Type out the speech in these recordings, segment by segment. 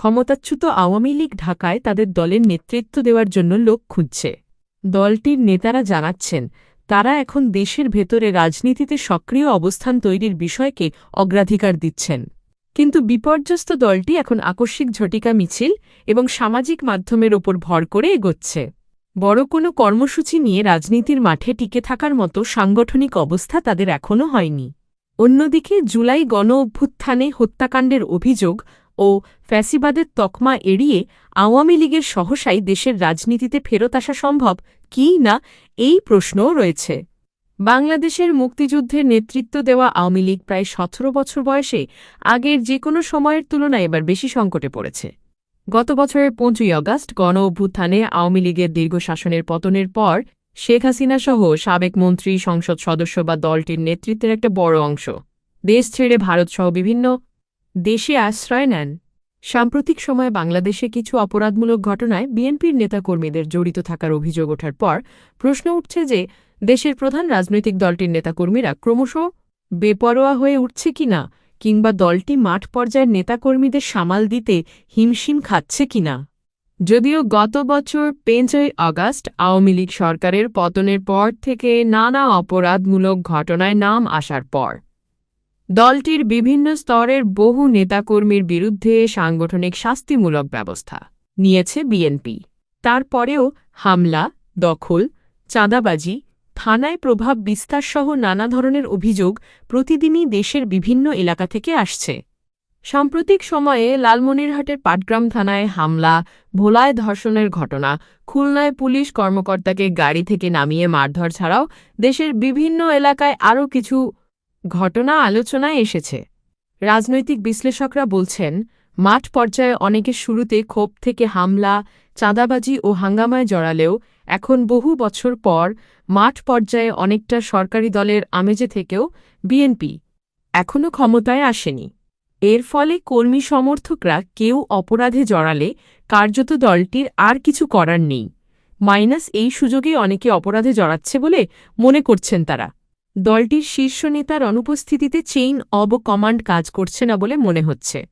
ক্ষমতাচ্যুত আওয়ামী লীগ ঢাকায় তাদের দলের নেতৃত্ব দেওয়ার জন্য লোক খুঁজছে। দলটির নেতারা জানাচ্ছেন, তারা এখন দেশের ভেতরে রাজনীতিতে সক্রিয় অবস্থান তৈরির বিষয়কে অগ্রাধিকার দিচ্ছেন। কিন্তু বিপর্যস্ত দলটি এখন আকস্মিক ঝটিকা মিছিল এবং সামাজিক মাধ্যমের ওপর ভর করে এগোচ্ছে। বড় কোনো কর্মসূচি নিয়ে রাজনীতির মাঠে টিকে থাকার মতো সাংগঠনিক অবস্থা তাদের এখনও হয়নি। অন্যদিকে জুলাই গণ অভ্যুত্থানে হত্যাকাণ্ডের অভিযোগ ও ফ্যাসিবাদের তকমা এড়িয়ে আওয়ামী লীগের সহসাই দেশের রাজনীতিতে ফেরত আসা সম্ভব কি না এই প্রশ্নও রয়েছে। বাংলাদেশের মুক্তিযুদ্ধের নেতৃত্ব দেওয়া আওয়ামী লীগ প্রায় সতেরো বছর বয়সে আগের যে কোনো সময়ের তুলনায় এবার বেশি সংকটে পড়েছে। গত বছরের পঁচিশই অগাস্ট গণ অভ্যুত্থানে আওয়ামী লীগের দীর্ঘ শাসনের পতনের পর শেখ হাসিনা সহ সাবেক মন্ত্রী, সংসদ সদস্য বা দলটির নেতৃত্বের একটা বড় অংশ। দেশ ছেড়ে ভারতসহ বিভিন্ন দেশে আশ্রয় নেন। সাম্প্রতিক সময়ে বাংলাদেশে কিছু অপরাধমূলক ঘটনায় বিএনপির নেতাকর্মীদের জড়িত থাকার অভিযোগ ওঠার পর প্রশ্ন উঠছে যে, দেশের প্রধান রাজনৈতিক দলটির নেতাকর্মীরা ক্রমশ বেপরোয়া হয়ে উঠছে কিনা কিংবা দলটি মাঠ পর্যায়ের নেতাকর্মীদের সামাল দিতে হিমশিম খাচ্ছে কিনা যদিও গত বছর পেঁচই আগস্ট আওয়ামী লীগ সরকারের পতনের পর থেকে নানা অপরাধমূলক ঘটনায় নাম আসার পর দলটির বিভিন্ন স্তরের বহু নেতাকর্মীর বিরুদ্ধে সাংগঠনিক শাস্তিমূলক ব্যবস্থা নিয়েছে বিএনপি। তারপরেও হামলা, দখল, চাঁদাবাজি, থানায় প্রভাব বিস্তারসহ নানা ধরনের অভিযোগ প্রতিদিনই দেশের বিভিন্ন এলাকা থেকে আসছে। সাম্প্রতিক সময়ে লালমনিরহাটের পাটগ্রাম থানায় হামলা, ভোলায় ধর্ষণের ঘটনা, খুলনায় পুলিশ কর্মকর্তাকে গাড়ি থেকে নামিয়ে মারধর ছাড়াও দেশের বিভিন্ন এলাকায় আরও কিছু ঘটনা আলোচনায় এসেছে। রাজনৈতিক বিশ্লেষকরা বলছেন, মাঠ পর্যায়ে অনেকে শুরুতে ক্ষোভ থেকে হামলা, চাঁদাবাজি ও হাঙ্গামায় জড়ালেও এখন বহু বছর পর মাঠ পর্যায়ে অনেকটা সরকারি দলের আমেজে থেকেও বিএনপি এখনও ক্ষমতায় আসেনি। এর ফলে কর্মী সমর্থকরা কেউ অপরাধে জড়ালে কার্যত দলটির আর কিছু করার নেই। মাইনাস এই সুযোগে অনেকে অপরাধে জড়াচ্ছে বলে মনে করছেন তারা। দলটির শীর্ষ নেতার অনুপস্থিতিতে চেইন অব কমান্ড কাজ করছে না বলে মনে হচ্ছে।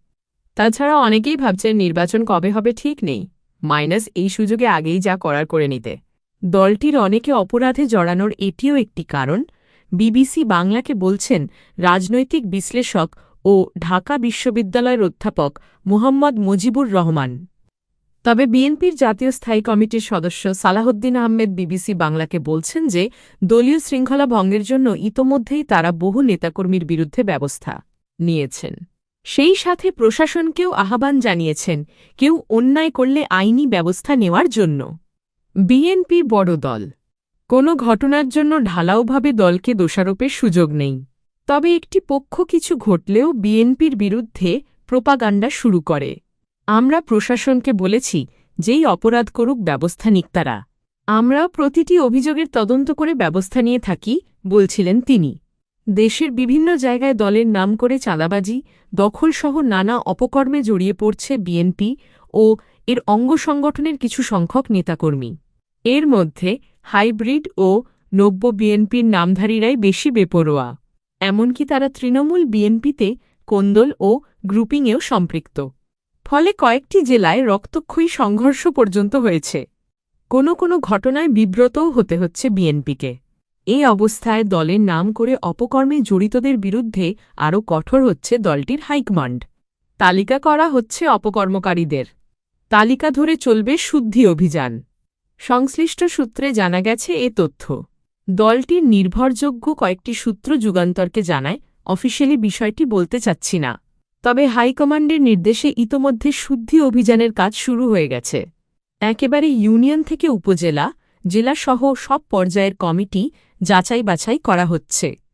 তাছাড়া অনেকেই ভাবছেন নির্বাচন কবে হবে ঠিক নেই। মাইনাস এই সুযোগে আগেই যা করার করে নিতে। দলটির অনেকে অপরাধে জড়ানোর এটিও একটি কারণ, বিবিসি বাংলাকে বলছেন রাজনৈতিক বিশ্লেষক ও ঢাকা বিশ্ববিদ্যালয়ের অধ্যাপক মুহম্মদ মুজিবুর রহমান। তবে বিএনপির জাতীয় স্থায়ী কমিটির সদস্য সালাহউদ্দিন আহমেদ বিবিসি বাংলাকে বলছেন যে, দলীয় শৃঙ্খলা ভঙ্গের জন্য ইতোমধ্যেই তারা বহু নেতাকর্মীর বিরুদ্ধে ব্যবস্থা নিয়েছেন। সেই সাথে প্রশাসনকেও আহ্বান জানিয়েছেন, কেউ অন্যায় করলে আইনি ব্যবস্থা নেওয়ার জন্য। বিএনপি বড় দল। কোনো ঘটনার জন্য ঢালাওভাবে দলকে দোষারোপের সুযোগ নেই। তবে একটি পক্ষ কিছু ঘটলেও বিএনপির বিরুদ্ধে প্রোপাগান্ডা শুরু করে। আমরা প্রশাসনকে বলেছি যেই অপরাধ করুক ব্যবস্থা নিক তারা। আমরা প্রতিটি অভিযোগের তদন্ত করে ব্যবস্থা নিয়ে থাকি, বলছিলেন তিনি। দেশের বিভিন্ন জায়গায় দলের নাম করে চাঁদাবাজি, দখলসহ নানা অপকর্মে জড়িয়ে পড়ছে বিএনপি ও এর অঙ্গ সংগঠনের কিছু সংখ্যক নেতাকর্মী। এর মধ্যে হাইব্রিড ও নব্য বিএনপির নামধারীরাই বেশি বেপরোয়া। এমনকি তারা তৃণমূল বিএনপিতে কোন্দল ও গ্রুপিংয়েও সম্পৃক্ত। ফলে কয়েকটি জেলায় রক্তক্ষয়ী সংঘর্ষ পর্যন্ত হয়েছে। কোনো কোনো ঘটনায় বিব্রতও হতে হচ্ছে বিএনপিকে। এই অবস্থায় দলের নাম করে অপকর্মে জড়িতদের বিরুদ্ধে আরও কঠোর হচ্ছে দলটির হাইকমান্ড। তালিকা করা হচ্ছে অপকর্মকারীদের। তালিকা ধরে চলবে শুদ্ধি অভিযান। সংশ্লিষ্ট সূত্রে জানা গেছে এ তথ্য। দলটির নির্ভরযোগ্য কয়েকটি সূত্র যুগান্তরকে জানায়, অফিসিয়ালি বিষয়টি বলতে চাচ্ছি না। তবে হাইকমান্ডের নির্দেশে ইতোমধ্যে শুদ্ধি অভিযানের কাজ শুরু হয়ে গেছে। একেবারে ইউনিয়ন থেকে উপজেলা, জেলাসহ সব পর্যায়ের কমিটি যাচাই বাছাই করা হচ্ছে।